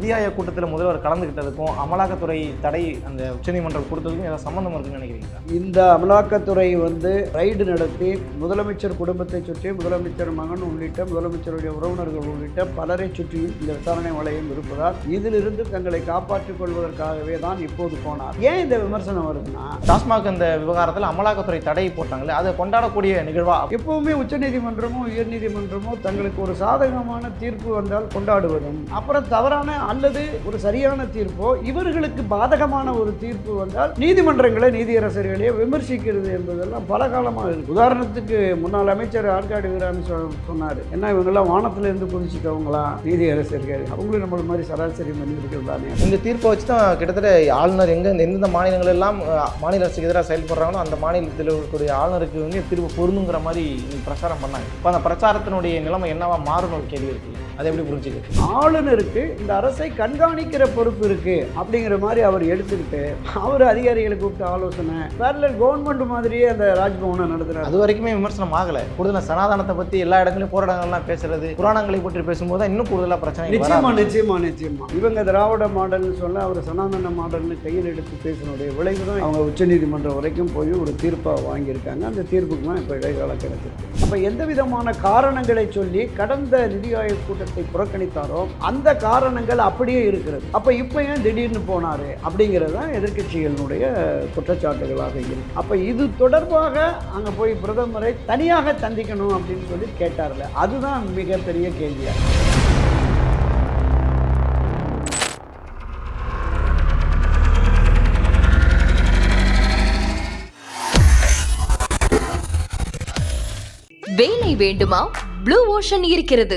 நிதி ஆயோக் கூட்டத்தில் முதல்வர் கலந்துக்கிட்டதுக்கும் அமலாக்கத்துறை தடை அந்த உச்சநீதிமன்றம் கொடுத்ததுக்கும் ஏதாவது சம்மந்தம் இருக்குன்னு நினைக்கிறீங்களா? இந்த அமலாக்கத்துறை வந்து ரைடு நடத்தி முதலமைச்சர் குடும்பத்தை சுற்றி முதலமைச்சர் மகன் உள்ளிட்ட முதலமைச்சருடைய உறவினர்கள் உள்ளிட்ட பலரை சுற்றியும் இந்த விசாரணை வளையம் இருப்பதால் இதிலிருந்து தங்களை காப்பாற்றிக் கொள்வதற்காகவே தான் இப்போது போனார். ஏன் இந்த விமர்சனம் வருதுன்னா டாஸ்மாக் அந்த விவகாரத்தில் அமலாக்கத்துறை தடை போட்டாங்களே அதை கொண்டாடக்கூடிய நிகழ்வா? எப்பவுமே உச்சநீதிமன்றமோ உயர்நீதிமன்றமோ தங்களுக்கு ஒரு சாதகமான தீர்ப்பு வந்தால் கொண்டாடுவதும் அப்புறம் தவறான அல்லது ஒரு சரியான தீர்ப்போ இவர்களுக்கு பாதகமான ஒரு தீர்ப்பு வந்தால் நீதிமன்றங்களை நீதியரசர்களே விமர்சிக்கிறது என்பதெல்லாம் பல காலமாக இருக்கு. உதாரணத்துக்கு முன்னாள் அமைச்சர் ஆற்காடு வீராமி சொன்னார். என்ன இவங்கெல்லாம் வானத்துல இருந்து குதிச்சுட்டவங்களா? நீதியரசர்கள். அவங்களும் நம்மள மாதிரி சராசரி மனிதர்கள் தானே. இந்த தீர்ப்பை வச்சு தான் கிட்டத்தட்ட ஆளுநர் எங்க எந்தெந்த மாநிலங்கள் எல்லாம் மாநில அரசுக்கு எதிராக செயல்படுறாங்களோ அந்த மாநிலத்தில் இருக்கக்கூடிய ஆளுநருக்கு வந்து தீர்ப்பு பொருந்துங்கிற மாதிரி பிரச்சாரம் பண்ணாங்க. இப்போ அந்த பிரச்சாரத்தினுடைய நிலைமை என்னவா மாறும் ஒரு கேள்வி இருக்கு. அதை எப்படி புரிஞ்சுக்க? ஆளுநருக்கு இந்த அரசை கண்காணிக்கிற பொறுப்பு இருக்கு அப்படிங்கிற மாதிரி அவர் எடுத்துக்கிட்டு அவர் அதிகாரிகளை கூப்பிட்டு ஆலோசனை பேரலல் கவர்மெண்ட் மாதிரியே அந்த ராஜ்பவனை நடத்துறாரு. அது வரைக்குமே விமர்சனம் ஆகல. கூடுதலா சனாதனத்தை பத்தி எல்லா இடங்களையும் போராட்டங்கள்லாம் பேசுறது புராணங்களை பற்றி பேசும்போது தான் இன்னும் கூடுதலா பிரச்சனை நிச்சயமா நிச்சயமா நிச்சயமா. இவங்க திராவிட மாடல்னு சொல்ல அவர் சனாதன மாடல்னு கையில் எடுத்து பேசினுடைய விளைவு தான் அவங்க உச்சநீதிமன்றம் வரைக்கும் போய் ஒரு தீர்ப்பாக வாங்கியிருக்காங்க. அந்த தீர்ப்புக்கு தான் இப்போ இடைக்கால கிடைச்சிருக்கு. அப்போ எந்த விதமான காரணங்களை சொல்லி கடந்த நிதி ஆயோக் கூட்டத்தை புறக்கணித்தாரோ அந்த காரணங்கள் அப்படியே இருக்கிறது. அப்போ இப்போ ஏன் திடீர்னு போனாரு? அப்படிங்கிறது தான் எதிர்க்கட்சிகளினுடைய குற்றச்சாட்டுகளாக இருக்கு. அப்போ இது தொடர்பாக அங்கே போய் பிரதமரை தனியாக சந்திக்கணும் அப்படின்னு சொல்லி கேட்டார்ல. அதுதான் மிகப்பெரிய கேள்வியாக வேலை வேண்டுமா? ப்ளூ ஓஷன் இருக்கிறது.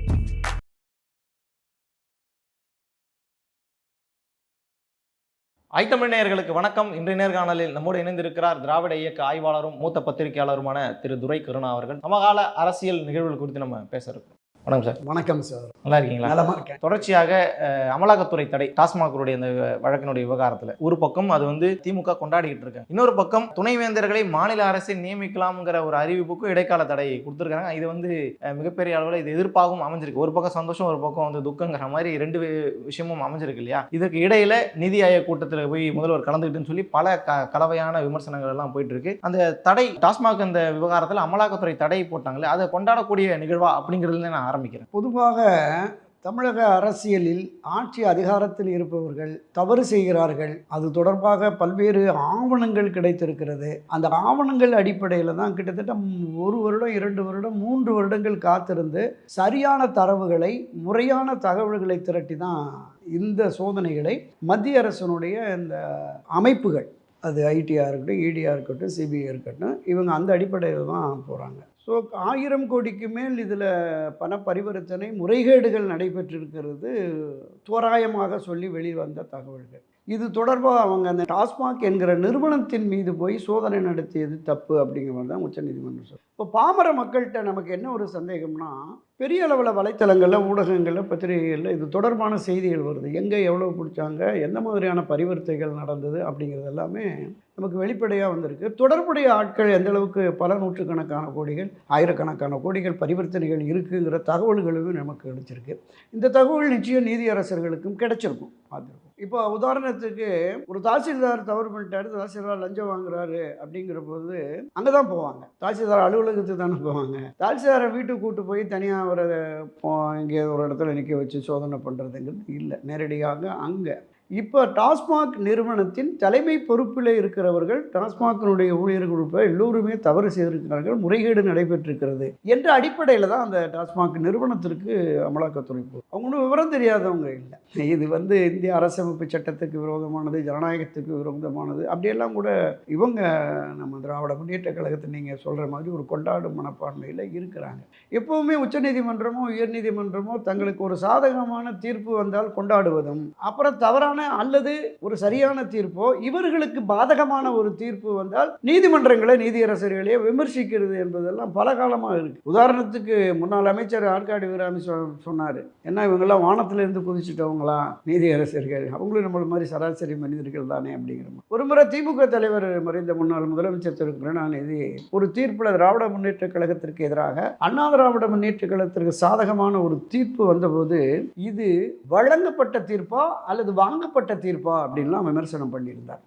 ஐத்தமிழ் நேயர்களுக்கு வணக்கம். இன்றைய நேர்காணலில் நம்மோடு இணைந்திருக்கிறார் திராவிட இயக்க ஆய்வாளரும் மூத்த பத்திரிகையாளருமான திரு துரை கருணா அவர்கள். சமகால அரசியல் நிகழ்வுகள் குறித்து நம்ம பேச இருக்கோம். வணக்கம் சார். வணக்கம் சார். நல்லா இருக்கீங்களா? நலமா இருக்கேன். தொடர்ச்சியாக அமலாக்கத்துறை தடை டாஸ்மாகுடைய இந்த வழக்கினுடைய விவகாரத்தில். ஒரு பக்கம் அது வந்து திமுக கொண்டாடிக்கிட்டு இருக்காங்க இன்னொரு பக்கம் துணைவேந்தர்களை மாநில அரசை நியமிக்கலாம்ங்கிற ஒரு அறிவிப்புக்கும் இடைக்கால தடை கொடுத்துருக்காங்க. இது வந்து மிகப்பெரிய அளவில் இது எதிர்ப்பாகவும் அமைஞ்சிருக்கு. ஒரு பக்கம் சந்தோஷம் ஒரு பக்கம் வந்து துக்கங்கிற மாதிரி ரெண்டு விஷயமும் அமைஞ்சிருக்கு இல்லையா? இதுக்கு இடையில நிதி ஆயோக் கூட்டத்தில் போய் முதல்வர் கலந்துக்கிட்டுன்னு சொல்லி பல க கலவையான விமர்சனங்கள் எல்லாம் போயிட்டு இருக்கு. அந்த தடை டாஸ்மாக் அந்த விவகாரத்தில் அமலாக்கத்துறை தடை போட்டாங்களே அதை கொண்டாடக்கூடிய நிகழ்வா அப்படிங்கிறதுல நான் ஆரம்பிக்கிறேன். பொதுவாக தமிழக அரசியலில் ஆட்சி அதிகாரத்தில் இருப்பவர்கள் தவறு செய்கிறார்கள். அது தொடர்பாக பல்வேறு ஆவணங்கள் கிடைத்திருக்கிறது. அந்த ஆவணங்கள் அடிப்படையில் தான் கிட்டத்தட்ட ஒரு வருடம் இரண்டு வருடம் மூன்று வருடங்கள் காத்திருந்து சரியான தரவுகளை முறையான தகவல்களை திரட்டி தான் இந்த சோதனைகளை மத்திய அரசினுடைய இந்த அமைப்புகள் அது ஐடியாக இருக்கட்டும் இடியாக இருக்கட்டும் சிபிஐ இருக்கட்டும் இவங்க அந்த அடிப்படையில் தான் போகிறாங்க ஸோ ஆயிரம் கோடிக்கு மேல் இதில் பண பரிவர்த்தனை முறைகேடுகள் நடைபெற்றிருக்கிறது தோராயமாக சொல்லி வெளிவந்த தகவல்கள். இது தொடர்பாக அவங்க அந்த டாஸ்மாக் என்கிற நிறுவனத்தின் மீது போய் சோதனை நடத்தியது தப்பு அப்படிங்கிற மாதிரி தான் உச்சநீதிமன்றம் சொல்லுது. இப்போ பாமர மக்கள்கிட்ட நமக்கு என்ன ஒரு சந்தேகம்னா பெரிய அளவில் வலைத்தளங்களில் ஊடகங்களில் பத்திரிகைகளில் இது தொடர்பான செய்திகள் வருது. எங்கே எவ்வளோ பிடிச்சாங்க எந்த மாதிரியான பரிவர்த்தைகள் நடந்தது அப்படிங்கிறது எல்லாமே நமக்கு வெளிப்படையாக வந்திருக்கு. தொடர்புடைய ஆட்கள் எந்த அளவுக்கு பல நூற்றுக்கணக்கான கோடிகள் ஆயிரக்கணக்கான கோடிகள் பரிவர்த்தனைகள் இருக்குங்கிற தகவல்களும் நமக்கு கிடைச்சிருக்கு. இந்த தகவல் நிச்சயம் நீதியரசர்களுக்கும் கிடைச்சிருக்கும். பார்த்துருக்கோம். இப்போ உதாரணத்துக்கு ஒரு தாசில்தார் தவறு பண்ணிட்டாரு தாசில்தார் லஞ்சம் வாங்குறாரு அப்படிங்கிற போது அங்கே தான் போவாங்க. தாசில்தார் அலுவலகத்துக்கு தானே போவாங்க. தாசில்தாரை வீட்டுக்கு கூட்டு போய் தனியாக ஒரு இங்கே ஒரு இடத்துல நிற்க வச்சு சோதனை பண்ணுறதுங்கிறது இல்லை. நேரடியாக அங்கே இப்போ டாஸ்மாக் நிறுவனத்தின் தலைமை பொறுப்பில் இருக்கிறவர்கள் டாஸ்மாகினுடைய ஊழியர்கள் உட்பட எல்லோருமே தவறு செய்திருக்கிறார்கள் முறைகேடு நடைபெற்றிருக்கிறது என்ற அடிப்படையில் தான் அந்த டாஸ்மாக் நிறுவனத்திற்கு அமலாக்கத்துறை போகும் அவங்க ஒன்றும் விவரம் தெரியாதவங்க இல்லை. இது வந்து இந்திய அரசமைப்பு சட்டத்துக்கு விரோதமானது ஜனநாயகத்துக்கு விரோதமானது. அப்படியெல்லாம் கூட இவங்க நம்ம திராவிட முன்னேற்ற கழகத்தை நீங்கள் சொல்கிற மாதிரி ஒரு கொண்டாடும் மனப்பான்மையில் இருக்கிறாங்க. எப்போவுமே உச்சநீதிமன்றமோ உயர்நீதிமன்றமோ தங்களுக்கு ஒரு சாதகமான தீர்ப்பு வந்தால் கொண்டாடுவதும் அப்புறம் தவறான அல்லது ஒரு சரியான தீர்ப்போ இவர்களுக்கு பாதகமான ஒரு தீர்ப்பு வந்தால் நீதிமன்றங்களை நீதியரசர்களே விமர்சிக்கிறது என்பதெல்லாம் பல காலமாக இருக்குது உதாரணத்துக்கு முன்னாள் அமைச்சர் ஆற்காடு வீராமி சொன்னார் என்ன இவங்கெல்லாம் வானத்திலிருந்து குதிச்சுட்டவங்களா? நீதியரசர்கள். அவங்களும் நம்மள மாதிரி சராசரி மனிதர்கள் தானே? அப்படிங்கிற மாதிரி. ஒரு முறை திமுக தலைவர் மறைந்த முன்னாள் முதலமைச்சர் திரு. கருணாநிதி ஒரு தீர்ப்பில் திராவிட முன்னேற்ற கழகத்திற்கு எதிராக அண்ணா திராவிட முன்னேற்ற கழகத்திற்கு சாதகமான ஒரு தீர்ப்பு வந்தபோது இது வழங்கப்பட்ட தீர்ப்பா அல்லது வாங்கப்பட்ட தீர்ப்பா அப்படின்லாம் விமர்சனம் பண்ணியிருந்தார்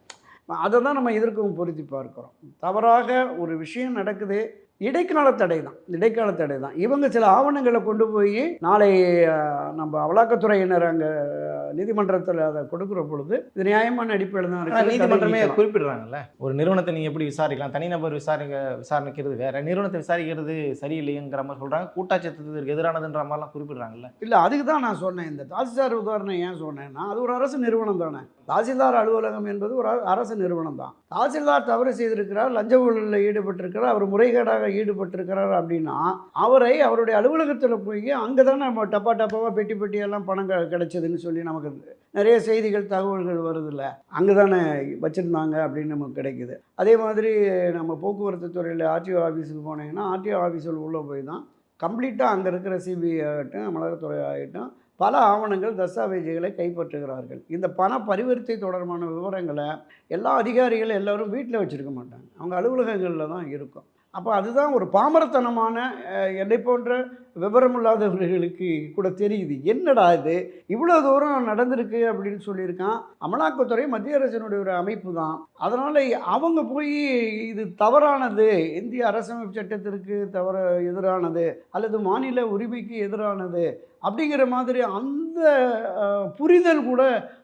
அதை தான் நம்ம இதற்கும் பொருத்தி பார்க்குறோம். தவறாக ஒரு விஷயம் நடக்குது இடைக்கால தடை தான். இடைக்கால தடை தான். இவங்க சில ஆவணங்களை கொண்டு போய் நாளை நம்ம அமலாக்கத்துறையினர் அங்கே நீதிமன்றத்தில் அதை கொடுக்குற பொழுது இது நியாயமான அடிப்படையில் தான் ஆனா இருக்குது. நீதிமன்றமே. குறிப்பிடுறாங்கல்ல? ஒரு நிறுவனத்தை நீங்க எப்படி விசாரிக்கலாம்? தனிநபர் விசாரிக்க விசாரணைக்கிறது வேற. நிறுவனத்தை விசாரிக்கிறது சரியில்லைங்கிற மாதிரி சொல்றாங்க. கூட்டாட்சத்திற்கு எதிரானதுன்ற மாதிரிலாம் குறிப்பிடுறாங்கல்ல? இல்லை அதுக்கு தான் நான் சொன்னேன். இந்த தாசில்தார் உதாரணம் ஏன் சொன்னேன்னா அது ஒரு அரசு நிறுவனம் தானே. தாசில்தார் அலுவலகம் என்பது ஒரு அரசு நிறுவனம் தான். தாசில்தார் தவறு செய்திருக்கிறார் லஞ்ச ஊழலில் ஈடுபட்டிருக்கிறார் அவர் முறைகேடாக ஈடுபட்டிருக்கிறார் அப்படின்னா அவரை அவருடைய அலுவலகத்தில் போய் அங்கே தானே நம்ம டப்பா டப்பாவாக பெட்டி பெட்டியெல்லாம் பணம் க- கிடைச்சதுன்னு சொல்லி நமக்கு நிறைய செய்திகள் தகவல்கள் வருதில்ல. அங்கே தானே வச்சுருந்தாங்க அப்படின்னு நமக்கு கிடைக்குது. அதே மாதிரி நம்ம போக்குவரத்து துறையில் ஆர்டிஓ ஆஃபீஸுக்கு போனீங்கன்னா ஆர்டிஓ ஆஃபீஸில் உள்ளே போய் தான் கம்ப்ளீட்டாக அங்கே இருக்கிற சிபிஐ ஆகட்டும் அமலாக்கத்துறை ஆகட்டும் பல ஆவணங்கள் தஸ்தாவேஜுகளை கைப்பற்றுகிறார்கள். இந்த பண பரிவர்த்தை தொடர்பான விவரங்களை எல்லா அதிகாரிகளும் எல்லாரும் வீட்டில் வச்சுருக்க மாட்டாங்க. அவங்க அலுவலகங்களில் தான் இருக்கும். அப்போ அதுதான் ஒரு பாமரத்தனமான என்னை போன்ற விவரமில்லாதவர்களுக்கு கூட தெரியுது. என்னடா இது? இவ்வளோ தூரம் நடந்திருக்கு அப்படின்னு சொல்லியிருக்கான். அமலாக்கத்துறை மத்திய அரசினுடைய ஒரு அமைப்பு தான். அதனால் அவங்க போய் இது தவறானது. இந்திய அரசமைப்பு சட்டத்திற்கு தவற எதிரானது அல்லது மாநில உரிமைக்கு எதிரானது அப்படிங்கிற மாதிரி அந்த புரிதல் கூட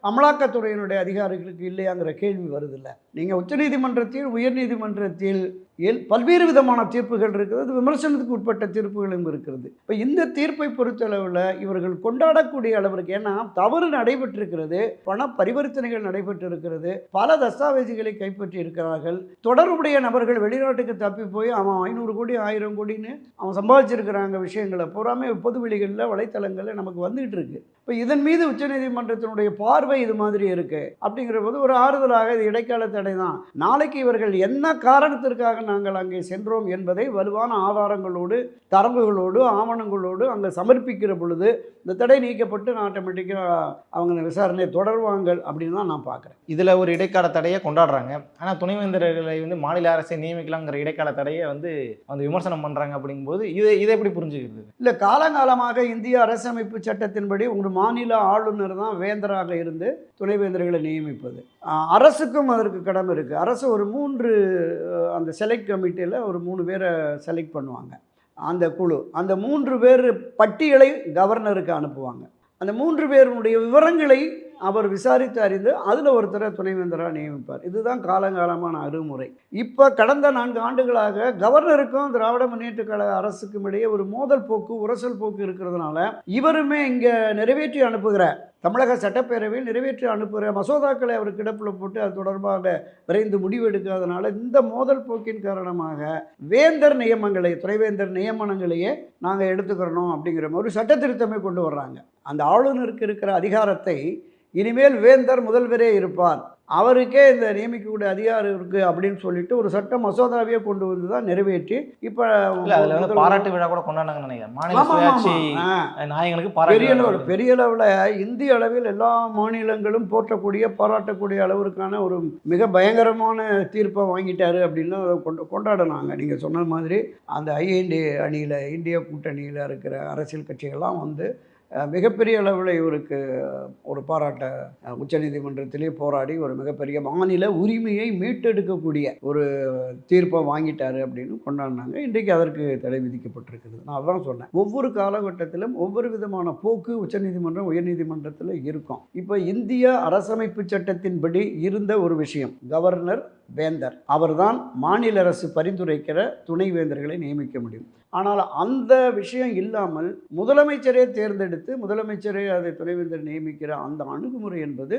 அமலாக்கத்துறையினுடைய அதிகாரிகளுக்கு இல்லையாங்கிற கேள்வி வருதில்ல. நீங்கள் உச்சநீதிமன்றத்தில் உயர்நீதிமன்றத்தில் எல் பல்வேறு விதமான தீர்ப்புகள் இருக்கிறது. விமர்சனத்துக்கு உட்பட்ட தீர்ப்புகளும் இருக்கிறது. இப்போ இந்த தீர்ப்பை பொறுத்தளவில் இவர்கள் கொண்டாடக்கூடிய அளவிற்கு ஏன்னா தவறு நடைபெற்றிருக்கிறது பண பரிவர்த்தனைகள் நடைபெற்றிருக்கிறது பல தஸ்தாவேஜுகளை கைப்பற்றி இருக்கிறார்கள். தொடர்புடைய நபர்கள் வெளிநாட்டுக்கு தப்பி போய் அவன் ஐநூறு கோடி ஆயிரம் கோடின்னு அவன் சம்பாதிச்சிருக்கிறாங்க விஷயங்களை பூராமே பொதுவெளிகளில் வலைத்தளங்களில் நமக்கு வந்துகிட்டு இருக்கு. இப்போ இதன் மீது உச்சநீதிமன்றத்தினுடைய பார்வை இது மாதிரி இருக்கு. அப்படிங்கிற போது ஒரு ஆறுதலாக இது இடைக்கால தடை தான். நாளைக்கு இவர்கள் என்ன காரணத்திற்காக நாங்கள் அங்கே சென்றோம் என்பதை வலுவான ஆதாரங்களோடு தரவுகளோடு ஆவணங்களோடு அங்கே சமர்ப்பிக்கிற பொழுது இந்த தடை நீக்கப்பட்டு ஆட்டோமேட்டிக்காக அவங்க விசாரணையை தொடர்வாங்க அப்படின்னு தான் நான் பார்க்குறேன். இதுல ஒரு இடைக்கால தடையை கொண்டாடுறாங்க. ஆனா துணைவேந்தர்களை வந்து மாநில அரசை நியமிக்கலாங்கிற இடைக்கால தடையை வந்து வந்து விமர்சனம் பண்றாங்க அப்படிங்கும்போது இதை இதை எப்படி புரிஞ்சுக்கிறது? இல்லை காலங்காலமாக இந்திய அரசமைப்பு சட்டத்தின்படி ஒரு மாநில ஆளுநர் தான் வேந்தராக இருந்து துணைவேந்தர்களை நியமிப்பது. அரசுக்கும் அதற்கு கடமை இருக்குது அரசு ஒரு மூன்று அந்த செலக்ட் கமிட்டியில் ஒரு மூணு பேரை செலக்ட் பண்ணுவாங்க. அந்த குழு அந்த மூன்று பேர் பட்டியலை கவர்னருக்கு அனுப்புவாங்க. அந்த மூன்று பேருடைய விவரங்களை அவர் விசாரித்து அறிந்து அதில் ஒருத்தரை துணைவேந்தராக நியமிப்பார். இதுதான் காலங்காலமான அருமுறை இப்போ கடந்த நான்கு ஆண்டுகளாக கவர்னருக்கும் திராவிட முன்னேற்ற கழக அரசுக்கும் இடையே ஒரு மோதல் போக்கு உரசல் போக்கு இருக்கிறதுனால இவருமே இங்கே நிறைவேற்றி அனுப்புகிற தமிழக சட்டப்பேரவையில் நிறைவேற்றி அனுப்புகிற மசோதாக்களை அவர் கிடப்பில் போட்டு அது தொடர்பாக விரைந்து முடிவெடுக்காதனால இந்த மோதல் போக்கின் காரணமாக வேந்தர் நியமங்களை துணைவேந்தர் நியமனங்களையே நாங்கள் எடுத்துக்கிறணும் அப்படிங்கிற மாதிரி ஒரு சட்ட திருத்தமே கொண்டு வர்றாங்க. அந்த ஆளுநருக்கு இருக்கிற அதிகாரத்தை இனிமேல் வேந்தர் முதல்வரே இருப்பார். அவருக்கே இந்த நியமிக்கக்கூடிய அதிகாரம் இருக்குது அப்படின்னு சொல்லிட்டு ஒரு சட்ட மசோதாவையே கொண்டு வந்து தான் நிறைவேற்றி இப்போ அதுல வந்து பாராட்டு விழா கூட கொண்டாடுனாங்கன்னு நினைக்கிறேன். பாராட்டு பெரிய அளவில் பெரிய அளவில் இந்திய அளவில் எல்லா மாநிலங்களும் போற்றக்கூடிய பாராட்டக்கூடிய அளவிற்கான ஒரு மிக பயங்கரமான தீர்ப்பை வாங்கிட்டாரு அப்படின்னு கொண்டு கொண்டாடினாங்க. நீங்கள் சொன்ன மாதிரி அந்த ஐஎன்டி அணியில் இந்திய கூட்டணியில் இருக்கிற அரசியல் கட்சிகள்லாம் வந்து மிகப்பெரிய அளவில் இவருக்கு ஒரு பாராட்ட உச்சநீதிமன்றத்திலே போராடி ஒரு மிகப்பெரிய மாநில உரிமையை மீட்டெடுக்கக்கூடிய ஒரு தீர்ப்பை வாங்கிட்டாரு அப்படின்னு கொண்டாடினாங்க. இன்றைக்கு அதற்கு தடை விதிக்கப்பட்டிருக்குது நான் அதான் சொன்னேன். ஒவ்வொரு காலகட்டத்திலும் ஒவ்வொரு விதமான போக்கு உச்சநீதிமன்றம் உயர்நீதிமன்றத்தில் இருக்கும். இப்போ இந்திய அரசமைப்பு சட்டத்தின்படி இருந்த ஒரு விஷயம் கவர்னர் வேந்தர். அவர்தான் மாநில அரசு பரிந்துரைக்கிற துணைவேந்தர்களை நியமிக்க முடியும். ஆனால் அந்த விஷயம் இல்லாமல் முதலமைச்சரே தேர்ந்தெடுத்து முதலமைச்சரே அதை துணைவேந்தர் நியமிக்கிற அந்த அணுகுமுறை என்பது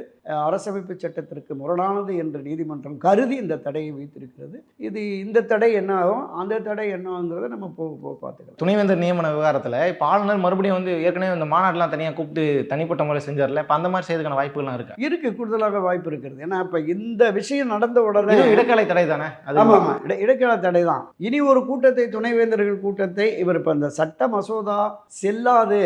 அரசமைப்பு சட்டத்திற்கு முரணானது என்று நீதிமன்றம் கருதி இந்த தடையை வைத்திருக்கிறது. இது இந்த தடை என்ன ஆகும்? அந்த தடை என்ன ஆகுங்கிறத நம்ம போக போக பார்த்துக்கலாம். துணைவேந்தர் நியமன விவகாரத்துல இப்ப ஆளுநர் மறுபடியும் வந்து ஏற்கனவே இந்த மாநாடுலாம் தனியா கூப்பிட்டு தனிப்பட்ட முறை செஞ்சார்ல இப்ப அந்த மாதிரி செய்யறதுக்கான வாய்ப்புகள்லாம் இருக்கா? இருக்கு கூடுதலாக வாய்ப்பு இருக்கிறது ஏன்னா இப்போ இந்த விஷயம் நடந்த உடனே இடைக்கால தடை தானே ஆமாம் ஆமாம் இட இடைக்கால தடை தான் இனி ஒரு கூட்டத்தை துணைவேந்தர்கள் திட்டத்தை இவர் இப்போ அந்த சட்ட மசோதா செல்லாது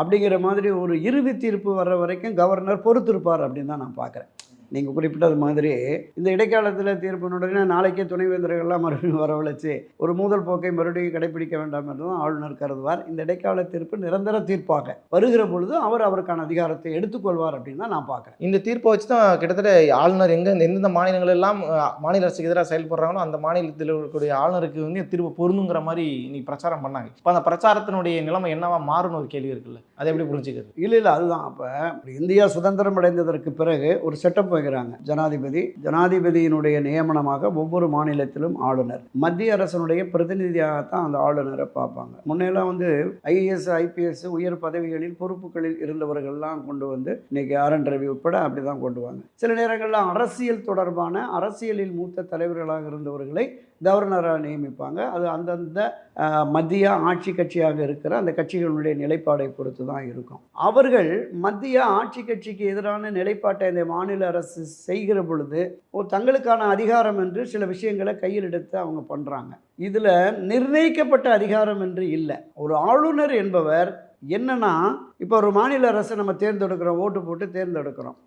அப்படிங்கிற மாதிரி ஒரு இறுதி தீர்ப்பு வர்ற வரைக்கும் கவர்னர் பொறுத்திருப்பார் அப்படின்னு தான் நான் பார்க்குறேன். நீங்கள் குறிப்பிட்டது மாதிரி இந்த இடைக்காலத்தில் தீர்ப்பினுடனே நாளைக்கே துணைவேந்தர்கள்லாம் மறுபடியும் வரவழைச்சு ஒரு மூதல் போக்கை மறுபடியும் கடைபிடிக்க வேண்டாம் என்று தான் ஆளுநர் கருதுவார். இந்த இடைக்கால தீர்ப்பு நிரந்தர தீர்ப்பாக. வருகிற பொழுது அவர் அவருக்கான அதிகாரத்தை எடுத்துக்கொள்வார் அப்படின்னு தான் நான் பார்க்குறேன். இந்த தீர்ப்பை வச்சு தான் கிட்டத்தட்ட ஆளுநர் எங்க எந்தெந்த மாநிலங்கள் எல்லாம் அஹ், மாநில அரசுக்கு எதிராக செயல்படுறாங்களோ அந்த மாநிலத்தில் இருக்கக்கூடிய ஆளுநருக்கு வந்து தீர்ப்பு பொருந்துங்கிற மாதிரி இன்னைக்கு பிரச்சாரம் பண்ணாங்க. இப்போ அந்த பிரச்சாரத்தினுடைய நிலைமை என்னவா மாறும்னு ஒரு கேள்வி இருக்குல்ல. அதை எப்படி புரிஞ்சுக்கிறது? இல்லை இல்லை அதுதான். அப்போ இந்தியா சுதந்திரம் அடைந்ததற்கு பிறகு ஒரு செட்டப் வைக்கிறாங்க. ஜனாதிபதி ஜனாதிபதியினுடைய நியமனமாக ஒவ்வொரு மாநிலத்திலும் ஆளுநர். மத்திய அரசனுடைய பிரதிநிதியாகத்தான் அந்த ஆளுநரை பார்ப்பாங்க. முன்னெல்லாம் வந்து ஐஏஎஸ் ஐபிஎஸ் உயர் பதவிகளில் பொறுப்புகளில் இருந்தவர்கள்லாம் கொண்டு வந்து இன்னைக்கு ஆர் என் ரவி உட்பட அப்படி தான் கொண்டு வாங்க. சில நேரங்களில் அரசியல் தொடர்பான அரசியலில் மூத்த தலைவர்களாக இருந்தவர்களை கவர்னராக நியமிப்பாங்க. அது அந்தந்த மத்திய ஆட்சி கட்சியாக இருக்கிற அந்த கட்சிகளுடைய நிலைப்பாடை பொறுத்து தான் இருக்கும். அவர்கள் மத்திய ஆட்சி கட்சிக்கு எதிரான நிலைப்பாட்டை இந்த மாநில அரசு செய்கிற பொழுது ஓ தங்களுக்கான அதிகாரம் என்று சில விஷயங்களை கையில் எடுத்து அவங்க பண்ணுறாங்க இதில் நிர்ணயிக்கப்பட்ட அதிகாரம் என்று இல்லை. ஒரு ஆளுநர் என்பவர் என்னன்னா இப்போ ஒரு மாநில அரசை நம்ம தேர்ந்தெடுக்கிறோம் ஓட்டு போட்டு தேர்ந்தெடுக்கிறோம்.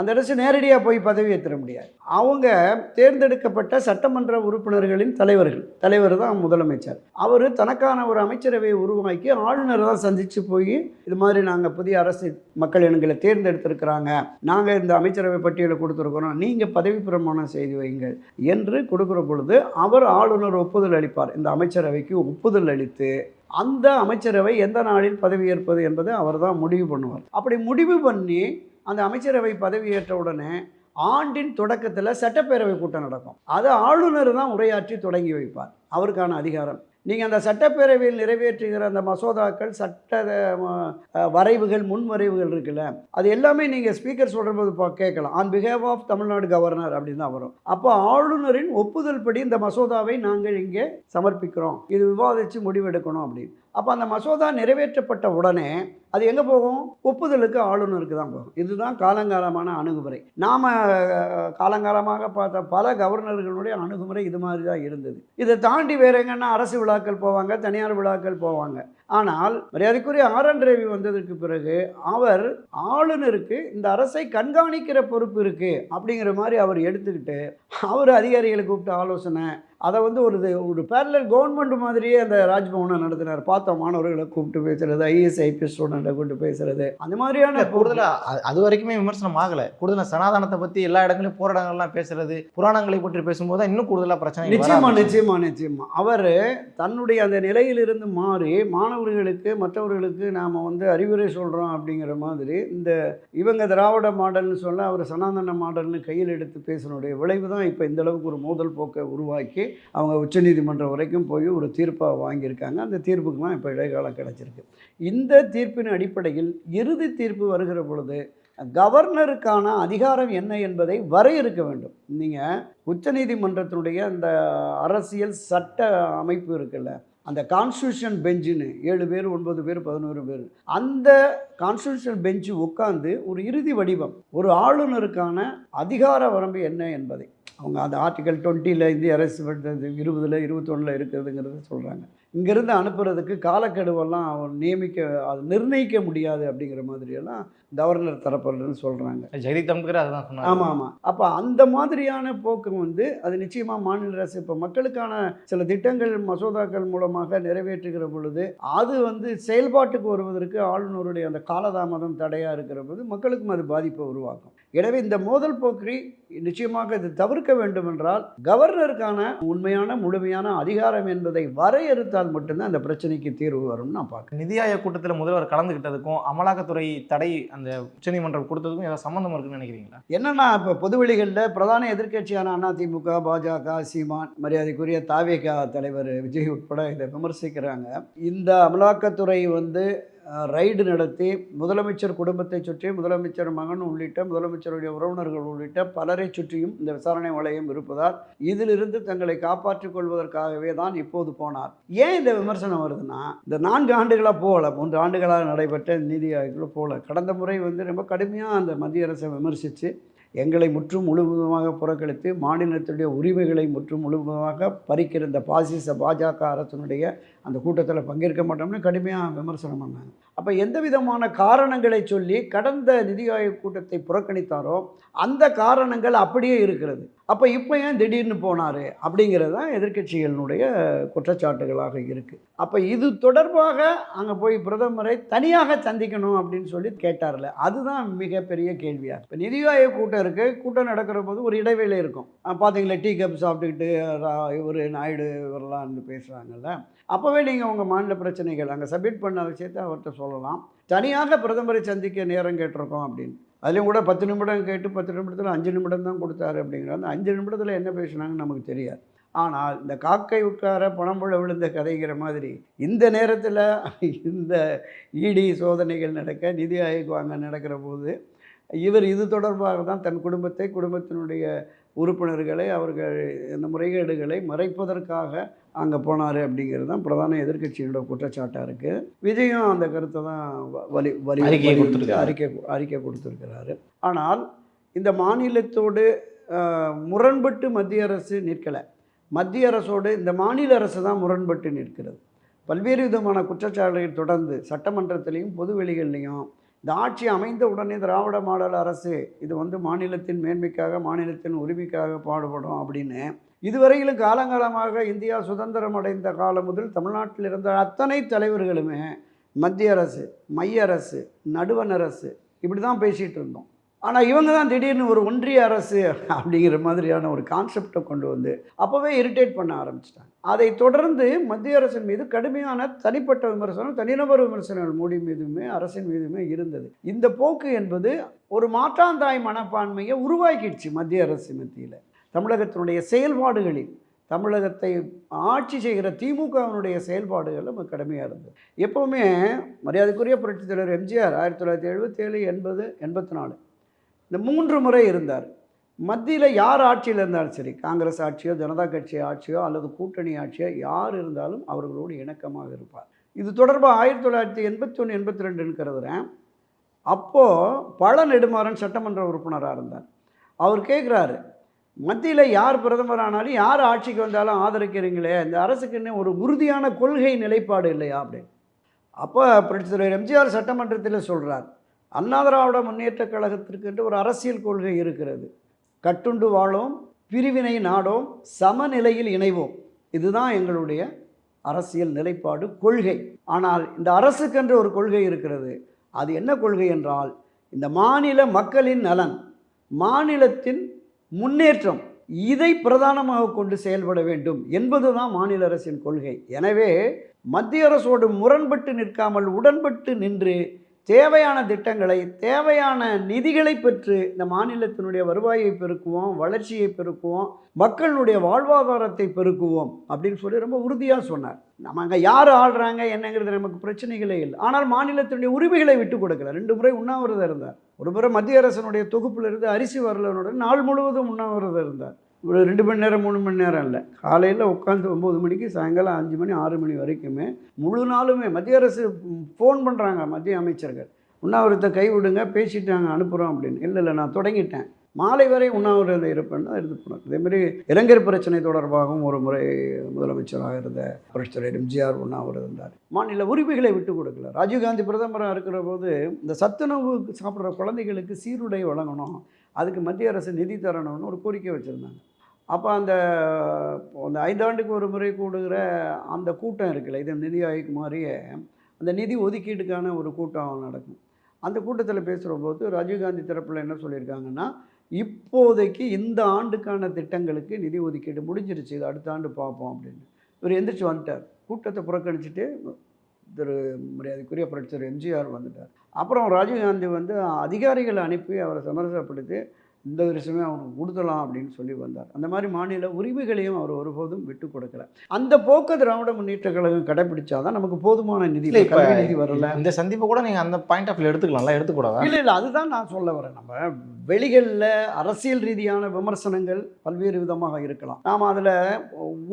அந்த அரசு நேரடியாக போய் பதவி ஏற்ற முடியாது. அவங்க தேர்ந்தெடுக்கப்பட்ட சட்டமன்ற உறுப்பினர்களின் தலைவர்கள் தலைவர் தான் முதலமைச்சர். அவர் தனக்கான ஒரு அமைச்சரவையை உருவாக்கி ஆளுநரை தான் சந்தித்து போய் இது மாதிரி நாங்கள் புதிய அரசு மக்கள் எங்களை தேர்ந்தெடுத்திருக்கிறாங்க. நாங்கள் இந்த அமைச்சரவை பட்டியலை கொடுத்துருக்குறோம். நீங்கள் பதவி பிரமாணம் செய்து வைங்கள் என்று கொடுக்குற பொழுது அவர் ஆளுநர் ஒப்புதல் அளிப்பார். இந்த அமைச்சரவைக்கு ஒப்புதல் அளித்து அந்த அமைச்சரவை எந்த நாளில் பதவியேற்பது என்பதை அவர் தான் முடிவு பண்ணுவார். அப்படி முடிவு பண்ணி அந்த அமைச்சரவை பதவியேற்ற உடனே ஆண்டின் தொடக்கத்தில் சட்டப்பேரவை கூட்டம் நடக்கும். அதை ஆளுநர் தான் உரையாற்றி தொடங்கி வைப்பார். அவருக்கான அதிகாரம். நீங்கள் அந்த சட்டப்பேரவையில் நிறைவேற்றுகிற அந்த மசோதாக்கள் சட்ட வரைவுகள் முன்வரைவுகள் இருக்குல்ல அது எல்லாமே நீங்கள் ஸ்பீக்கர் சொல்கிறபோது பா கேட்கலாம். On behalf of Tamil Nadu governor அப்படின்னு தான் வரும். அப்போ ஆளுநரின் ஒப்புதல் படி இந்த மசோதாவை நாங்கள் இங்கே சமர்ப்பிக்கிறோம். இது விவாதித்து முடிவெடுக்கணும் அப்படின்னு. அப்போ அந்த மசோதா நிறைவேற்றப்பட்ட உடனே அது எங்கே போகும்? ஒப்புதலுக்கு ஆளுநருக்கு தான் போகும். இதுதான் காலங்காலமான அணுகுமுறை. நாம் காலங்காலமாக பார்த்த பல கவர்னர்களுடைய அணுகுமுறை இது மாதிரி தான் இருந்தது. இதை தாண்டி வேற எங்கன்னா அரசு விழாக்கள் போவாங்க தனியார் விழாக்கள் போவாங்க. ஆனால் மரியாதைக்குரிய ஆர் என் ரவி வந்ததற்கு பிறகு அவர் ஆளுநருக்கு இந்த அரசை கண்காணிக்கிற பொறுப்பு இருக்குது அப்படிங்கிற மாதிரி அவர் எடுத்துக்கிட்டு அவர் அதிகாரிகளை கூப்பிட்டு ஆலோசனை அதை வந்து ஒரு ஒரு பேரலல் கவர்மெண்ட் மாதிரியே அந்த ராஜ்பவனை நடத்தினார். பார்த்தோம் மாணவர்களை கூப்பிட்டு பேசுறது ஐஏஎஸ் ஐபிஎஸ் ஸ்டூடெண்ட்டை கூப்பிட்டு பேசுறது. அந்த மாதிரியான கூடுதலா அ- அது வரைக்குமே விமர்சனம் ஆகல. கூடுதலா சனாதனத்தை பத்தி எல்லா இடங்களையும் போராட்டங்கள்லாம் பேசுறது புராணங்களை பற்றி பேசும்போது தான் இன்னும் கூடுதலா பிரச்சனை நிச்சயமா நிச்சயமா நிச்சயமா. அவர் தன்னுடைய அந்த நிலையிலிருந்து மாறி மாணவர்களுக்கு மற்றவர்களுக்கு நாம் வந்து அறிவுரை சொல்கிறோம் அப்படிங்கிற மாதிரி இந்த இவங்க திராவிட மாடல்னு சொல்ல அவர் சனாதன மாடல்னு கையில் எடுத்து பேசினுடைய விளைவு தான் இப்போ இந்த அளவுக்கு ஒரு மோதல் போக்கை உருவாக்கி அவங்க உச்சநீதிமன்றம் வரைக்கும் போய் ஒரு தீர்ப்பாக வாங்கியிருக்காங்க. அந்த தீர்ப்புக்கெலாம் இப்போ இடைக்காலம் கிடச்சிருக்கு. இந்த தீர்ப்பின் அடிப்படையில் இறுதி தீர்ப்பு வருகிற பொழுது கவர்னருக்கான அதிகாரம் என்ன என்பதை வரையறுக்க வேண்டும். நீங்கள் உச்சநீதிமன்றத்தினுடைய அந்த அரசியல் சட்ட அமைப்பு இருக்குல்ல அந்த கான்ஸ்டியூஷன் பெஞ்சுன்னு ஏழு பேர் ஒன்பது பேர் பதினோரு பேர் அந்த கான்ஸ்டியூஷன் பெஞ்சு உட்காந்து ஒரு இறுதி வடிவம் ஒரு ஆளுநருக்கான அதிகார வரம்பு என்ன என்பதை. அவங்க அந்த ஆர்டிகல் டுவெண்ட்டியில் இந்திய அரசு இருபதில் இருபத்தொன்னில் இருக்குதுங்கிறத சொல்கிறாங்க இங்கேருந்து அனுப்புறதுக்கு காலக்கெடுவெல்லாம் அவர் நியமிக்க அது நிர்ணயிக்க முடியாது அப்படிங்கிற மாதிரியெல்லாம் கவர்னர் தரப்படுறதுன்னு சொல்கிறாங்க தம்பர் அதுதான் சொன்னாங்க ஆமாம் ஆமாம் அப்போ அந்த மாதிரியான போக்கு வந்து அது நிச்சயமாக மாநில அரசு இப்போ மக்களுக்கான சில திட்டங்கள் மசோதாக்கள் மூலமாக நிறைவேற்றுகிற பொழுது அது வந்து செயல்பாட்டுக்கு வருவதற்கு ஆளுநருடைய அந்த காலதாமதம் தடையாக இருக்கிற போது மக்களுக்கும் அது பாதிப்பை உருவாக்கும். எனவே இந்த மோதல் போக்கை நிச்சயமாக இது தவிர்க்க வேண்டும் என்றால் கவர்னருக்கான உண்மையான முழுமையான அதிகாரம் என்பதை வரையறுத்த விவாதித்தால் மட்டும்தான் அந்த பிரச்சனைக்கு தீர்வு வரும்னு நான் பார்க்குறேன். நிதி ஆயோக் கூட்டத்தில் முதல்வர் கலந்துக்கிட்டதுக்கும் அமலாக்கத்துறை தடை அந்த உச்சநீதிமன்றம் கொடுத்ததுக்கும் ஏதாவது சம்மந்தம் இருக்குன்னு நினைக்கிறீங்களா? என்னன்னா இப்போ பொதுவெளிகளில் பிரதான எதிர்க்கட்சியான அதிமுக பாஜக சீமான் மரியாதைக்குரிய தாவேகா தலைவர் விஜய் உட்பட இதை விமர்சிக்கிறாங்க. இந்த அமலாக்கத்துறை வந்து ரைடு நடத்தி முதலமைச்சர் குடும்பத்தை சுற்றி முதலமைச்சர் மகன் உள்ளிட்ட முதலமைச்சருடைய உறவினர்கள் உள்ளிட்ட பலரை சுற்றியும் இந்த விசாரணை வளையம் இருப்பதால் இதிலிருந்து தங்களை காப்பாற்றிக் கொள்வதற்காகவே தான் இப்போது போனார். ஏன் இந்த விமர்சனம் வருதுன்னா இந்த நான்கு ஆண்டுகளாக போகல மூன்று ஆண்டுகளாக நடைபெற்ற நீதி ஆய்வுக்குள்ள போகல. கடந்த முறை வந்து ரொம்ப கடுமையாக அந்த மத்திய அரசை விமர்சித்து எங்களை முற்றும் முழுவதுமாக புறக்கணித்து மாநிலத்துடைய உரிமைகளை முற்றும் முழுவதுமாக பறிக்கிற இந்த பாசிச பாஜக அரசினுடைய அந்த கூட்டத்தில் பங்கேற்க மாட்டோம்னு கடுமையாக விமர்சனம் பண்ணாங்க. அப்போ எந்த விதமான காரணங்களை சொல்லி கடந்த நிதி ஆயோக் கூட்டத்தை புறக்கணித்தாரோ அந்த காரணங்கள் அப்படியே இருக்கிறது. அப்போ இப்போ ஏன் திடீர்னு போனார் அப்படிங்கிறது தான் எதிர்க்கட்சிகளினுடைய குற்றச்சாட்டுகளாக இருக்குது அப்போ இது தொடர்பாக அங்கே போய் பிரதமரை தனியாக சந்திக்கணும் அப்படின்னு சொல்லி கேட்டார்ல. அதுதான் மிகப்பெரிய கேள்வியாக இப்போ நிதி ஆயோக் கூட்டம் இருக்குது கூட்டம் நடக்கிற போது ஒரு இடைவேளை இருக்கும். பார்த்தீங்களா டீ கப் சாப்பிட்டுக்கிட்டு இவர் நாயுடு இவரெல்லாம் வந்து பேசுகிறாங்கல்ல அப்போவே நீங்கள் உங்கள் மாநில பிரச்சனைகள் அங்கே சப்மிட் பண்ண விஷயத்தை அவர்கிட்ட சொல்லலாம். தனியாக பிரதமரை சந்திக்க நேரம் கேட்டிருக்கோம் அப்படின்னு. அதுலேயும் கூட பத்து நிமிடம் கேட்டு பத்து நிமிடத்தில் அஞ்சு நிமிடம் தான் கொடுத்தாரு அப்படிங்கிற அந்த அஞ்சு நிமிடத்தில் என்ன பேசினாங்கன்னு நமக்கு தெரியாது. ஆனால் இந்த காக்கை உட்கார பணம் புழ விழுந்த கதைங்கிற மாதிரி இந்த நேரத்தில் இந்த இடி சோதனைகள் நடக்க நிதி ஆயோக் வாங்க நடக்கிற போது இவர் இது தொடர்பாக தான் தன் குடும்பத்தை குடும்பத்தினுடைய உறுப்பினர்களை அவர்கள் இந்த முறைகேடுகளை மறைப்பதற்காக அங்கே போனார் அப்படிங்கிறது தான் பிரதான எதிர்க்கட்சியினோட குற்றச்சாட்டாக இருக்குது விஜயும் அந்த கருத்தை தான் வ- வலி வலி கொடுத்திருக்காரு. அறிக்கை அறிக்கை கொடுத்துருக்கிறாரு. ஆனால் இந்த மாநிலத்தோடு முரண்பட்டு மத்திய அரசு நிற்கலை. மத்திய அரசோடு இந்த மாநில அரசு தான் முரண்பட்டு நிற்கிறது. பல்வேறு விதமான குற்றச்சாட்டுகள் தொடர்ந்து சட்டமன்றத்திலையும் பொதுவெளிகள்லையும் இந்த ஆட்சி அமைந்த உடனே திராவிட மாடல் அரசு இது வந்து மாநிலத்தின் மேன்மைக்காக மாநிலத்தின் உரிமைக்காக பாடுபடும் அப்படின்னு இதுவரையிலும் காலங்காலமாக இந்தியா சுதந்திரம் அடைந்த காலம் முதல் தமிழ்நாட்டில் இருந்த அத்தனை தலைவர்களுமே மத்திய அரசு மைய அரசு நடுவண் அரசு இப்படி தான் பேசிகிட்டு இருந்தோம். ஆனால் இவங்க தான் திடீர்னு ஒரு ஒன்றிய அரசு அப்படிங்கிற மாதிரியான ஒரு கான்செப்டை கொண்டு வந்து அப்போவே இரிட்டேட் பண்ண ஆரம்பிச்சிட்டாங்க. அதை தொடர்ந்து மத்திய அரசின் மீது கடுமையான தனிப்பட்ட விமர்சனம் தனிநபர் விமர்சனங்கள் மோடி மீதுமே அரசின் மீதுமே இருந்தது. இந்த போக்கு என்பது ஒரு மாற்றாந்தாய் மனப்பான்மையை உருவாக்கிடுச்சு மத்திய அரசு மத்தியில். தமிழகத்தினுடைய செயல்பாடுகளில் தமிழகத்தை ஆட்சி செய்கிற திமுகவினுடைய செயல்பாடுகள் நம்ம கடுமையாக இருந்தது. எப்போவுமே மரியாதைக்குரிய புரட்சித் தலைவர் எம்ஜிஆர் ஆயிரத்தி தொள்ளாயிரத்தி எழுபத்தி ஏழு எண்பது எண்பத்தி நாலு இந்த மூன்று முறை இருந்தார். மத்தியில் யார் ஆட்சியில் இருந்தாலும் சரி காங்கிரஸ் ஆட்சியோ ஜனதா கட்சி ஆட்சியோ அல்லது கூட்டணி ஆட்சியோ யார் இருந்தாலும் அவர்களோடு இணக்கமாக இருப்பார். இது தொடர்பாக ஆயிரத்தி தொள்ளாயிரத்தி எண்பத்தி ஒன்று எண்பத்தி ரெண்டுன்னு கருதுகிறேன் அப்போது பழ நெடுமாறன் சட்டமன்ற உறுப்பினராக இருந்தார். அவர் கேட்குறாரு மத்தியில் யார் பிரதமர் ஆனாலும் யார் ஆட்சிக்கு வந்தாலும் ஆதரிக்கிறீங்களே இந்த அரசுக்குன்னு ஒரு உறுதியான கொள்கை நிலைப்பாடு இல்லையா அப்படின்னு. அப்போ எம்ஜிஆர் சட்டமன்றத்தில் சொல்கிறார் அண்ணா திராவிட முன்னேற்றக் கழகத்திற்கு என்று ஒரு அரசியல் கொள்கை இருக்கிறது. கட்டுண்டு வாழோம் பிரிவினை நாடோம் சமநிலையில் இணைவோம். இதுதான் எங்களுடைய அரசியல் நிலைப்பாடு கொள்கை. ஆனால் இந்த அரசுக்கென்று ஒரு கொள்கை இருக்கிறது. அது என்ன கொள்கை என்றால் இந்த மாநில மக்களின் நலன் மாநிலத்தின் முன்னேற்றம் இதை பிரதானமாக கொண்டு செயல்பட வேண்டும் என்பதுதான் மாநில அரசின் கொள்கை. எனவே மத்திய அரசோடு முரண்பட்டு நிற்காமல் உடன்பட்டு நின்று தேவையான திட்டங்களை தேவையான நிதிகளை பெற்று இந்த மாநிலத்தினுடைய வருவாயை பெருக்குவோம் வளர்ச்சியை பெருக்குவோம் மக்களுடைய வாழ்வாதாரத்தை பெருக்குவோம் அப்படின்னு சொல்லி ரொம்ப உறுதியாக சொன்னார். நம்ம அங்கே யார் ஆள்றாங்க என்னங்கிறது நமக்கு பிரச்சனைகளே இல்லை. ஆனால் மாநிலத்தினுடைய உரிமைகளை விட்டு கொடுக்கல. ரெண்டு முறை உண்ணாவிரதம் இருந்தார். ஒரு முறை மத்திய அரசனுடைய தொகுப்பில் இருந்து அரிசி வரலனுடன் நாள் முழுவதும் உண்ணாவிரதம் இருந்தார். ஒரு ரெண்டு மணி நேரம் மூணு மணி நேரம் இல்லை. காலையில் உட்காந்து ஒம்பது மணிக்கு சாயங்காலம் அஞ்சு மணி ஆறு மணி வரைக்குமே முழு நாளுமே மத்திய அரசு ஃபோன் பண்ணுறாங்க மத்திய அமைச்சர்கள். உண்ணாவிரத்தை கைவிடுங்க பேசிட்டு நாங்கள் அனுப்புகிறோம் அப்படின்னு. இல்லை இல்லை நான் தொடங்கிட்டேன். மாலை வரை உண்ணாவிரதம் இருப்பேன் தான் இருந்து போனார் அதேமாதிரி இளைஞர் பிரச்சனை தொடர்பாகவும் ஒரு முறை முதலமைச்சராக இருந்த புரட்சித் எம்ஜிஆர் உண்ணாவிரதம் இருந்தார். மாநில உரிமைகளை விட்டு கொடுக்கல. ராஜீவ்காந்தி பிரதமராக இருக்கிற போது இந்த சத்துணவு சாப்பிட்ற குழந்தைகளுக்கு சீருடை வழங்கணும். அதுக்கு மத்திய அரசு நிதி தரணும்னு ஒரு கோரிக்கை வச்சுருந்தாங்க. அப்போ அந்த அந்த ஐந்தாண்டுக்கு ஒரு முறை கூடுகிற அந்த கூட்டம் இருக்குல்ல இது நிதி ஆயோக் மாதிரியே அந்த நிதி ஒதுக்கீட்டுக்கான ஒரு கூட்டம் நடக்கும். அந்த கூட்டத்தில் பேசுகிற போது ராஜீவ்காந்தி தரப்பில் என்ன சொல்லியிருக்காங்கன்னா இப்போதைக்கு இந்த ஆண்டுக்கான திட்டங்களுக்கு நிதி ஒதுக்கீடு முடிஞ்சிருச்சு இது அடுத்த ஆண்டு பார்ப்போம் அப்படின்னு. இவர் எந்திரிச்சு வந்துட்டார். கூட்டத்தை புறக்கணிச்சிட்டு திரு மரியாதைக்குரிய புரட்சியர் எம்ஜிஆர் வந்துட்டார். அப்புறம் ராஜீவ்காந்தி வந்து அதிகாரிகளை அனுப்பி அவரை சமரசப்படுத்தி இந்த வருஷமே அவருக்கு கொடுக்கலாம் அப்படின்னு சொல்லி வந்தார். அந்த மாதிரி மாநில உரிமைகளையும் அவர் ஒருபோதும் விட்டு கொடுக்கல. அந்த போக்க திராவிட முன்னேற்ற கழகம் கடைபிடிச்சாதான் நமக்கு போதுமான நிதி நிதி வரல. இந்த சந்திப்பை கூட நீங்க அந்த பாயிண்ட் ஆஃப் எடுத்துக்கலாம்ல? எடுத்துக்கூடாதா? இல்லை இல்லை அதுதான் நான் சொல்ல வரேன் நம்ம. வெளிகளில் அரசியல் ரீதியான விமர்சனங்கள் பல்வேறு விதமாக இருக்கலாம். நாம் அதில்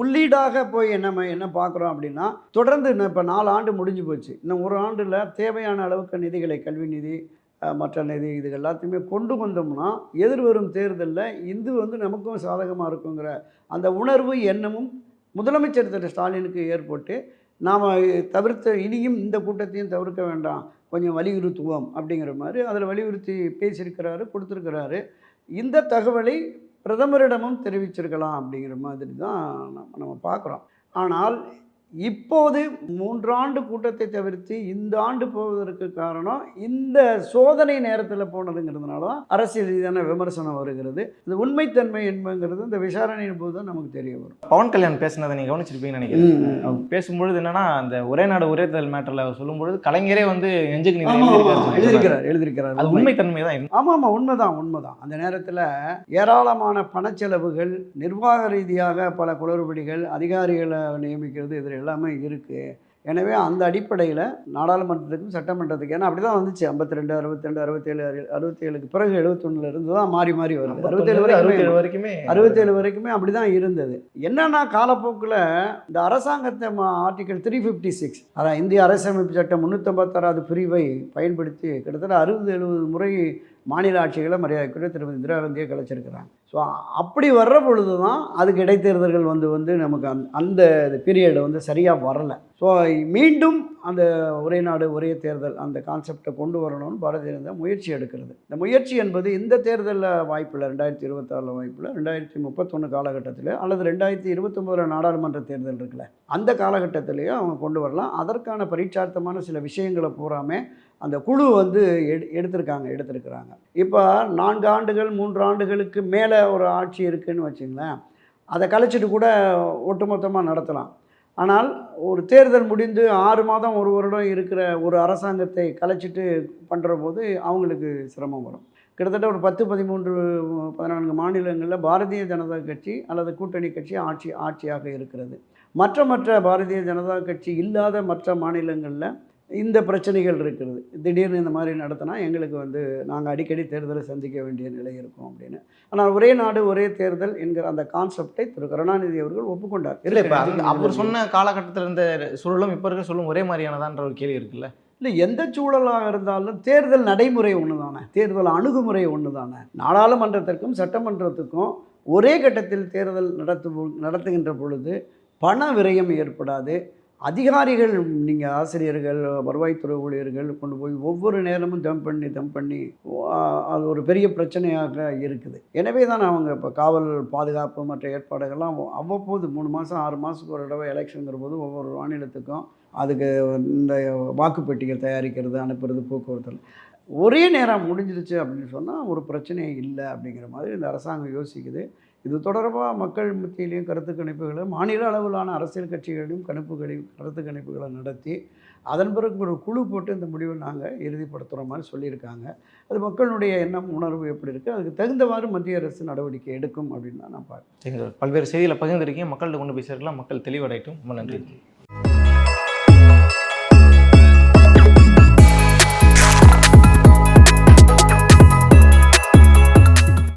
உள்ளீடாக போய் என்ன என்ன பார்க்குறோம் அப்படின்னா தொடர்ந்து இப்போ நாலு ஆண்டு முடிஞ்சு போச்சு. இன்னும் ஒரு ஆண்டில் தேவையான அளவுக்கு நிதிகளை கல்வி நிதி மற்ற நிதி இது எல்லாத்தையுமே கொண்டு வந்தோம்னா எதிர்வரும் தேர்தலில் இந்து வந்து நமக்கும் சாதகமாக இருக்குங்கிற அந்த உணர்வு எண்ணமும் முதலமைச்சர் திரு ஸ்டாலினுக்கு ஏற்பட்டு நாம் தவிர்த்த இனியும் இந்த கூட்டத்தையும் தவிர்க்க வேண்டாம் கொஞ்சம் வலியுறுத்துவோம் அப்படிங்கிற மாதிரி அதில் வலியுறுத்தி பேசியிருக்கிறாரு கொடுத்துருக்கிறாரு. இந்த தகவலை பிரதமரிடமும் தெரிவிச்சிருக்கலாம் அப்படிங்கிற மாதிரி தான் நம்ம நம்ம பார்க்குறோம். ஆனால் இப்போது மூன்றாண்டு கூட்டத்தை தவிர்த்து இந்த ஆண்டு போவதற்கு காரணம் இந்த சோதனை நேரத்தில் போனதுங்கிறதுனால தான் அரசியல் ரீதியான விமர்சனம் வருகிறது. இந்த உண்மைத்தன்மை என்பங்கிறது இந்த விசாரணையின் போது தான் நமக்கு தெரிய வரும். பவன் கல்யாண் பேசினதை நீங்க கவனிச்சிருப்பீங்கன்னு நினைக்கிறேன். பேசும்பொழுது என்னன்னா அந்த ஒரே நாடு ஒரே தேர்தல் மேட்டர்ல அவர் சொல்லும்பொழுது கலைஞரே வந்து நெஞ்சுக்கு. எழுதியிருக்கிறார் எழுதியிருக்கிறார். அது உண்மைத்தன்மை தான் ஆமாம் ஆமாம் உண்மைதான் உண்மைதான். அந்த நேரத்தில் ஏராளமான பணச்செலவுகள் நிர்வாக ரீதியாக பல குளறுபடிகள் அதிகாரிகளை நியமிக்கிறது இதில் எல்லாமே இருக்குது எனவே அந்த அடிப்படையில் நாடாளுமன்றத்துக்கும் சட்டமன்றத்துக்கு ஏன்னா அப்படி தான் வந்துச்சு. ஐம்பத்தி ரெண்டு அறுபத்தி ரெண்டு அறுபத்தேழு அறுபத்தேழுக்கு பிறகு எழுபத்தொன்னுல இருந்து தான் மாறி மாறி வருது. அறுபத்தேழு அறுபத்தேழு வரைக்கும் வரைக்குமே அறுபத்தேழு வரைக்குமே அப்படி தான் இருந்தது. என்னன்னா காலப்போக்கில் இந்த அரசாங்கத்தை ஆர்டிகல் த்ரீ ஃபிஃப்டி சிக்ஸ் அதான் இந்திய அரசியலமைப்பு சட்டம் முந்நூற்றம்பத்தாறாவது பிரிவை பயன்படுத்தி கிட்டத்தட்ட அறுபது எழுபது முறை மாநில ஆட்சிகளை மரியாதைக்குரிய திருமதி இந்திரா காந்தியை கலைச்சிருக்கிறாங்க. ஸோ அப்படி வர்ற பொழுது தான் அதுக்கு இடைத்தேர்தல்கள் வந்து வந்து நமக்கு அந் அந்த பீரியடு வந்து சரியாக வரலை. ஸோ மீண்டும் அந்த ஒரே நாடு ஒரே தேர்தல் அந்த கான்செப்டை கொண்டு வரணும்னு பாரதிய ஜனதா முயற்சி எடுக்கிறது. இந்த முயற்சி என்பது இந்த தேர்தலில் வாய்ப்பில்லை ரெண்டாயிரத்தி இருபத்தாறில் வாய்ப்பில் ரெண்டாயிரத்தி முப்பத்தொன்று காலகட்டத்தில் அல்லது ரெண்டாயிரத்தி இருபத்தொம்போதில் நாடாளுமன்ற தேர்தல் இருக்குல்ல அந்த காலகட்டத்திலேயும் அவங்க கொண்டு வரலாம். அதற்கான பரீட்சார்த்தமான சில விஷயங்களை பூராமே அந்த குழு வந்து எடு எடுத்திருக்காங்க எடுத்திருக்கிறாங்க. இப்போ நான்கு ஆண்டுகள் மூன்று ஆண்டுகளுக்கு மேலே ஒரு ஆட்சி இருக்குதுன்னு வச்சுங்களேன் அதை கலைச்சிட்டு கூட ஒட்டுமொத்தமாக நடத்தலாம். ஆனால் ஒரு தேர்தல் முடிந்து ஆறு மாதம் ஒரு வருடம் இருக்கிற ஒரு அரசாங்கத்தை கலைச்சிட்டு பண்ணுற போது அவங்களுக்கு சிரமம் வரும். கிட்டத்தட்ட ஒரு பத்து பதிமூன்று பதினான்கு மாநிலங்களில் பாரதிய ஜனதா கட்சி அல்லது கூட்டணி கட்சி ஆட்சி ஆட்சியாக இருக்கிறது. மற்ற மற்ற பாரதிய ஜனதா கட்சி இல்லாத மற்ற மாநிலங்களில் இந்த பிரச்சனைகள் இருக்கிறது. திடீர்னு இந்த மாதிரி நடத்தினா எங்களுக்கு வந்து நாங்கள் அடிக்கடி தேர்தலை சந்திக்க வேண்டிய நிலை இருக்கும் அப்படின்னு. ஆனால் ஒரே நாடு ஒரே தேர்தல் என்கிற அந்த கான்செப்டை திரு கருணாநிதி அவர்கள் ஒப்புக்கொண்டார். இல்ல இப்ப. அவர் சொன்ன காலகட்டத்தில் இருந்த சூழலும் இப்ப இருக்க சூழலும் ஒரே மாதிரியானதான்ற ஒரு கேள்வி இருக்குல்ல? இல்லை எந்த சூழலாக இருந்தாலும் தேர்தல் நடைமுறை ஒன்று தானே தேர்தல் அணுகுமுறை ஒன்று தானே நாடாளுமன்றத்திற்கும் சட்டமன்றத்துக்கும் ஒரே கட்டத்தில் தேர்தல் நடத்து நடத்துகின்ற பொழுது பண விரயம் ஏற்படாது. அதிகாரிகள் நீங்கள் ஆசிரியர்கள் வருவாய்த்துறை ஊழியர்கள் கொண்டு போய் ஒவ்வொரு நேரமும் தம் பண்ணி தம் பண்ணி அது ஒரு பெரிய பிரச்சனையாக இருக்குது. எனவே தான் அவங்க இப்போ காவல் பாதுகாப்பு மற்ற ஏற்பாடுகள்லாம் அவ்வப்போது மூணு மாதம் ஆறு மாதத்துக்கு ஒரு தடவை எலெக்ஷனுங்கிற போது ஒவ்வொரு மாநிலத்துக்கும் அதுக்கு இந்த வாக்குப்பெட்டிகள் தயாரிக்கிறது அனுப்புறது போக்குவரத்து. ஒரே நேரம் முடிஞ்சிருச்சு அப்படின்னு சொன்னால் ஒரு பிரச்சனையே இல்லை அப்படிங்கிற மாதிரி இந்த அரசாங்கம் யோசிக்குது. இது தொடர்பாக மக்கள் மத்தியிலையும் கருத்து கணிப்புகளை மாநில அளவிலான அரசியல் கட்சிகளையும் கணிப்புகளையும் கருத்து கணிப்புகளை நடத்தி அதன் பிறகு ஒரு குழு போட்டு இந்த முடிவை நாங்கள் இறுதிப்படுத்துகிற மாதிரி சொல்லியிருக்காங்க. அது மக்களுடைய எண்ணம் உணர்வு எப்படி இருக்குது அதுக்கு தகுந்தவாறு மத்திய அரசு நடவடிக்கை எடுக்கும் அப்படின்னு தான் நான் பார்க்குறேன். பல்வேறு செய்திகளை பகிர்ந்திருக்கீங்க. மக்கள்கிட்ட கொண்டு போய் சேர்க்கலாம். மக்கள் தெளிவடையட்டும். ரொம்ப நன்றி.